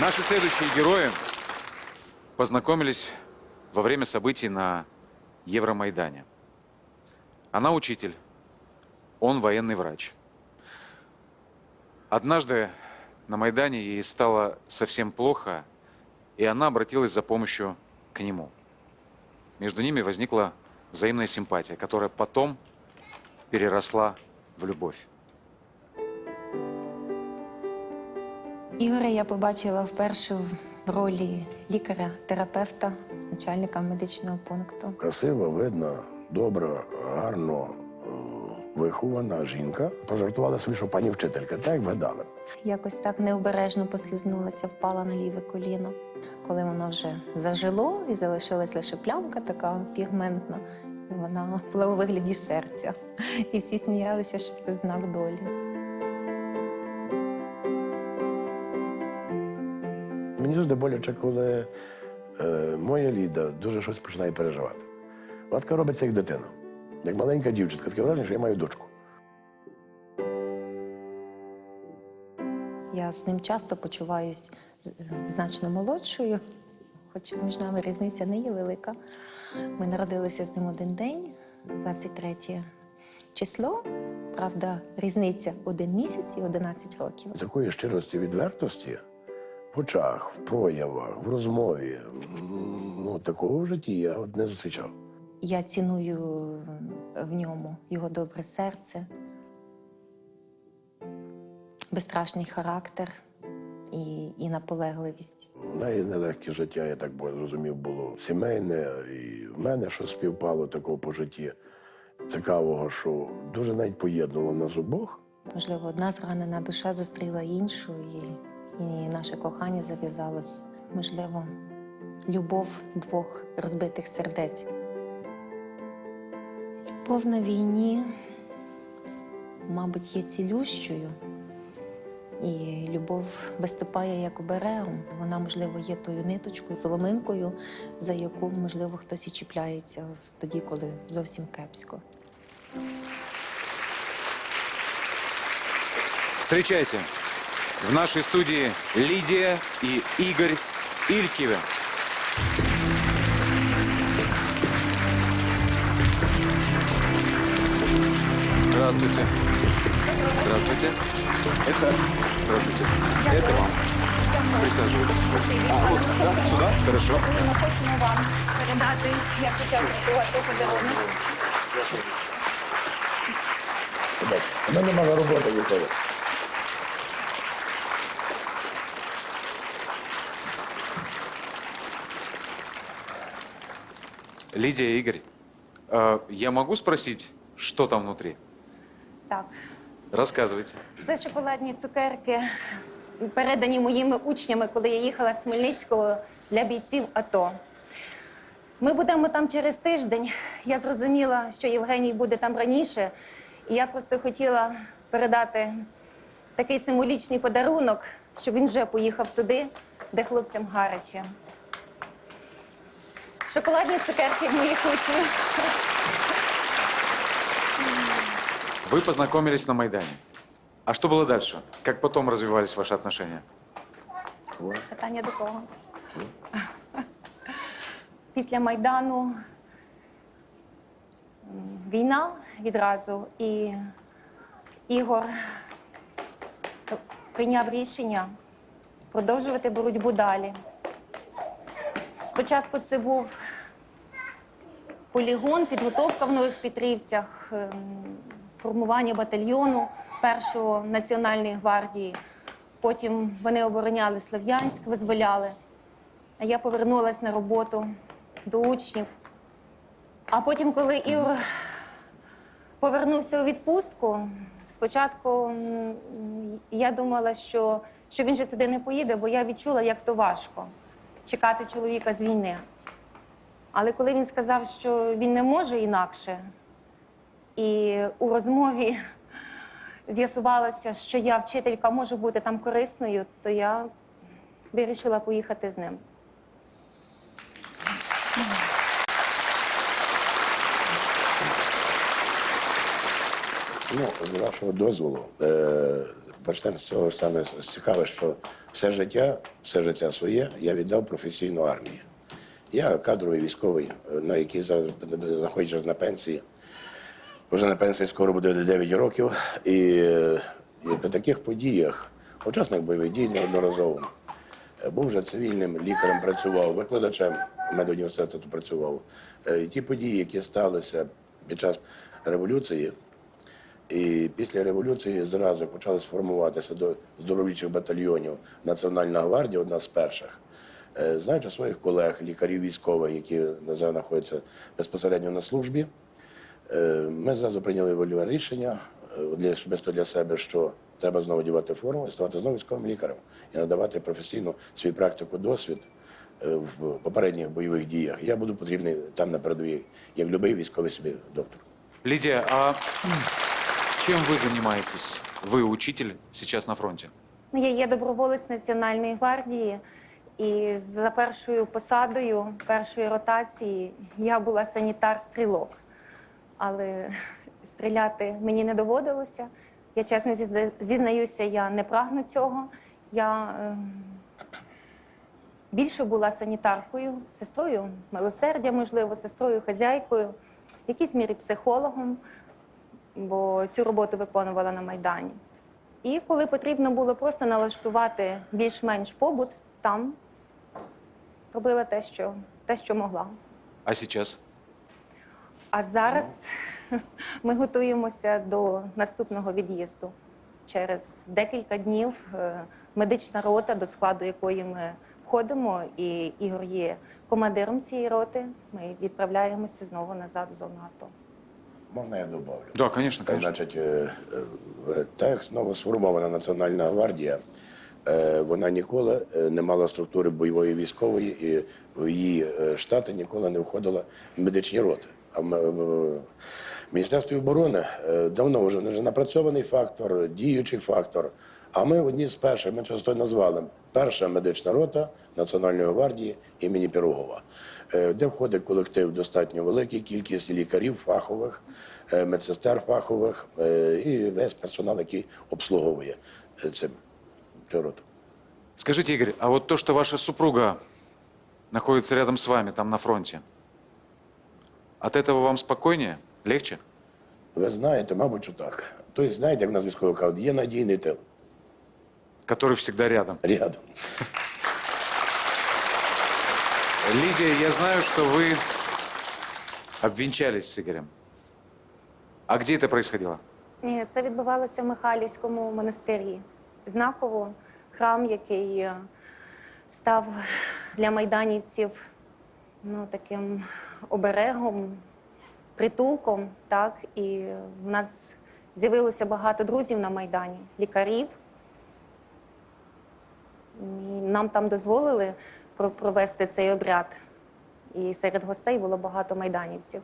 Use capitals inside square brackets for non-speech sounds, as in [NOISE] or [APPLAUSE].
Наши следующие герои познакомились во время событий на Евромайдане. Она учитель, он военный врач. Однажды на Майдане ей стало совсем плохо, и она обратилась за помощью к нему. Между ними возникла взаимная симпатия, которая потом переросла в любовь. Ігоря я побачила вперше в ролі лікаря-терапевта, начальника медичного пункту. Красива, видна, добра, гарно е, вихована жінка. Пожартувала собі, що пані вчителька, так як. Якось так необережно послизнулася, впала на ліве коліно. Коли воно вже зажило і залишилась лише плямка така пігментна, і вона була у вигляді серця. І всі сміялися, що це знак долі. Мені завжди боляче, коли е, моя Ліда дуже щось починає переживати. Вона така робиться як дитина, як маленька дівчинка, таке враження, що я маю дочку. Я з ним часто почуваюсь е, значно молодшою, хоч між нами різниця не є велика. Ми народилися з ним один день, 23 число. Правда, різниця один місяць і 11 років. Такої щирості, відвертості в очах, в проявах, в розмові. Ну, такого в житті я от не зустрічав. Я ціную в ньому його добре серце, безстрашний характер і, і наполегливість. Найлегке життя, я так зрозумів, було сімейне, і в мене що співпало такого по житті цікавого, що дуже навіть поєднувало нас обох. Можливо, одна зранена душа зустріла іншу, і, і наше кохання зав'язалось. Можливо, любов двох розбитих сердець. Любов на війні, мабуть, є цілющою. І любов виступає як оберегом. Вона, можливо, є тою ниточкою, соломинкою, за яку, можливо, хтось і чіпляється тоді, коли зовсім кепсько. Встречайте, в нашей студии Лидия и Игорь Илькивы. Здравствуйте. Здравствуйте. Это... Здравствуйте. Это вам. Присаживайтесь. А, вот, да, сюда? Хорошо. Ми хочемо вам передати як. Лидия Игорь, э, я могу спросить, что там внутри? Так, Рассказывайте. це шоколадні цукерки, передані моїми учнями, коли я їхала з Хмельницького для бійців АТО. Ми будемо там через тиждень. Я зрозуміла, що Євгеній буде там раніше, і я просто хотіла передати такий символічний подарунок, щоб він вже поїхав туди, де хлопцям гаряче. Шоколадні цукерки моїх учнів. Вы познакомились на Майдане. А что было дальше? Как потом развивались ваши отношения? Питання до кого? Після Майдану м, війна відразу, і Ігор прийняв рішення продовжувати боротьбу далі. Спочатку це був полігон, підготовка в Нових Петрівцях, ем, формування батальйону першого національної гвардії. Потім вони обороняли Слов'янськ, визволяли. А я повернулася на роботу до учнів. А потім, коли Ігор повернувся у відпустку, спочатку я думала, що, що він же туди не поїде, бо я відчула, як то важко чекати чоловіка з війни. Але коли він сказав, що він не може інакше, і у розмові [LAUGHS] з'ясувалося, що я вчителька можу бути там корисною, то я вирішила поїхати з ним. Ну, з вашого дозволу, е, почнемо з цього саме цікаве, що все життя, все життя своє я віддав професійно армії. Я кадровий військовий, на який зараз знаходиться на пенсії. Вже на пенсії скоро буде 9 років. І, і при таких подіях, учасник бойових дій неодноразово, був вже цивільним лікарем, працював, викладачем медуніверситету працював. Е, І ті події, які сталися під час революції, і після революції зразу почали сформуватися до здоровічих батальйонів Національна гвардія, одна з перших. Е, Знаючи своїх колег, лікарів військових, які зараз знаходяться безпосередньо на службі, е, ми зразу прийняли вольове рішення е, для особисто для себе, що треба знову дівати форму і ставати знову військовим лікарем і надавати професійну свою практику, досвід в попередніх бойових діях. Я буду потрібний там на передовій, як любий військовий собі доктор. Лидия, а чем вы занимаетесь? Вы учитель сейчас на фронте. Ну, Я є доброволець Національної гвардії, і за першою посадою першої ротації я була санітар-стрілок. Але [LAUGHS] стріляти мені не доводилося. Я чесно зізнаюся, я не прагну цього. Я е, більше була санітаркою, сестрою милосердя, можливо, сестрою хазяйкою, в якійсь мірі психологом, бо цю роботу виконувала на Майдані. І коли потрібно було просто налаштувати більш-менш побут, там робила те, що, те, що могла. А сейчас? А зараз [LAUGHS] ми готуємося до наступного від'їзду. Через декілька днів е, медична рота, до складу якої ми входимо, і Ігор є командиром цієї роти. Ми відправляємося знову назад в зону АТО. Можна я добавлю? Да, конечно, конечно. Значить, е, е, та як знову сформована Національна гвардія, е, вона ніколи не мала структури бойової військової, і в її штати ніколи не входила медичні роти. А в Міністерстві оборони давно вже напрацьований фактор, діючий фактор. А ми одні з перших, ми часто назвали перша медична рота Національної гвардії імені Пірогова, е, де входить колектив достатньо великий, кількість лікарів фахових, е, медсестер фахових е, і весь персонал, який обслуговує цим цю роту. Скажите, Игорь, а вот то, что ваша супруга находится рядом с вами, там на фронте, от этого вам спокойнее? Легче? Ви знаєте, мабуть, що так. Тобто, знаєте, як нас військові кажуть, є надійний тил Который всегда рядом. рядом. Лидия, я знаю, что вы обвенчались с Игорем. А где это происходило? Ні, це відбувалося в Михайлівському монастирі. Знаково храм, який е, став для майданівців ну, таким оберегом, притулком. Так? І в нас з'явилося багато друзів на Майдані, лікарів. нам там дозволили про- провести цей обряд. І серед гостей було багато майданівців.